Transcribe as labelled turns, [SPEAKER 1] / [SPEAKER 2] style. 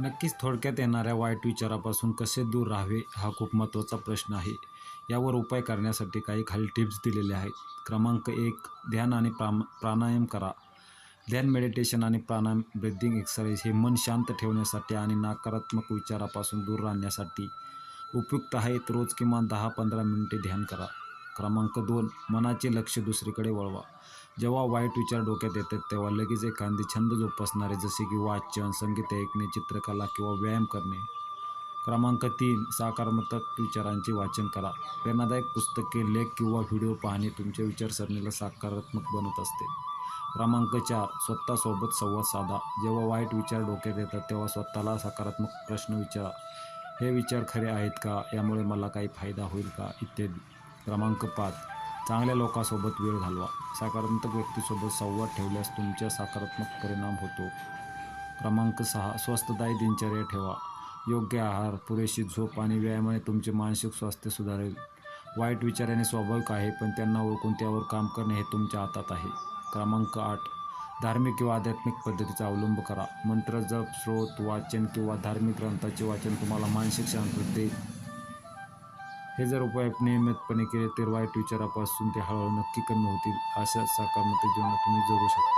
[SPEAKER 1] नक्कीच थोडक्यात येणाऱ्या वाईट विचारापासून कसे दूर राहावे हा खूप महत्त्वाचा प्रश्न आहे. यावर उपाय करण्यासाठी काही खाली टिप्स दिलेले आहेत. क्रमांक एक ध्यान आणि प्राम प्राणायाम करा. ध्यान मेडिटेशन आणि प्राणायाम ब्रिदिंग एक्सरसाइज हे मन शांत ठेवण्यासाठी आणि नकारात्मक विचारापासून दूर राहण्यासाठी उपयुक्त आहेत. रोज किमान दहा पंधरा मिनिटे ध्यान करा. क्रमांक दोन मनाचे लक्ष दुसरीकडे वळवा. जेव्हा वाईट विचार डोक्यात येतात तेव्हा लगेच एखादी छंद जोपासणारे जसे की वाचन संगीत ऐकणे चित्रकला किंवा व्यायाम करणे. क्रमांक तीन सकारात्मक विचारांचे वाचन करा. प्रेरणादायक पुस्तके लेख किंवा व्हिडिओ पाहणे तुमच्या विचारसरणीला सकारात्मक बनत असते. क्रमांक चार स्वतःसोबत संवाद साधा. जेव्हा वाईट विचार डोक्यात येतात तेव्हा स्वतःला सकारात्मक प्रश्न विचारा. हे विचार खरे आहेत का? यामुळे मला काही फायदा होईल का? इत्यादी. क्रमांक पाच चांगल्या लोकांसोबत वेळ घालवा. सकारात्मक व्यक्तीसोबत संवाद ठेवल्यास तुमच्या सकारात्मक परिणाम होतो. क्रमांक सहा स्वस्तदायी दिनचर्या ठेवा. योग्य आहार पुरेशी झोप आणि व्यायामाने तुमचे मानसिक स्वास्थ्य सुधारेल. वाईट विचाराने स्वाभाविक आहे पण त्यांना ओळखून त्यावर काम करणे हे तुमच्या हातात आहे. क्रमांक आठ धार्मिक किंवा आध्यात्मिक पद्धतीचा अवलंब करा. मंत्र जप स्रोत वाचन किंवा धार्मिक ग्रंथाचे वाचन तुम्हाला मानसिक शांतता देईल हे जर उपाय नियमितपणे केले तर वाईट विचारापासून ते हळूहळू नक्की कमी होतील अशा सकारात्मक जीवनात तुम्ही जगू शकता.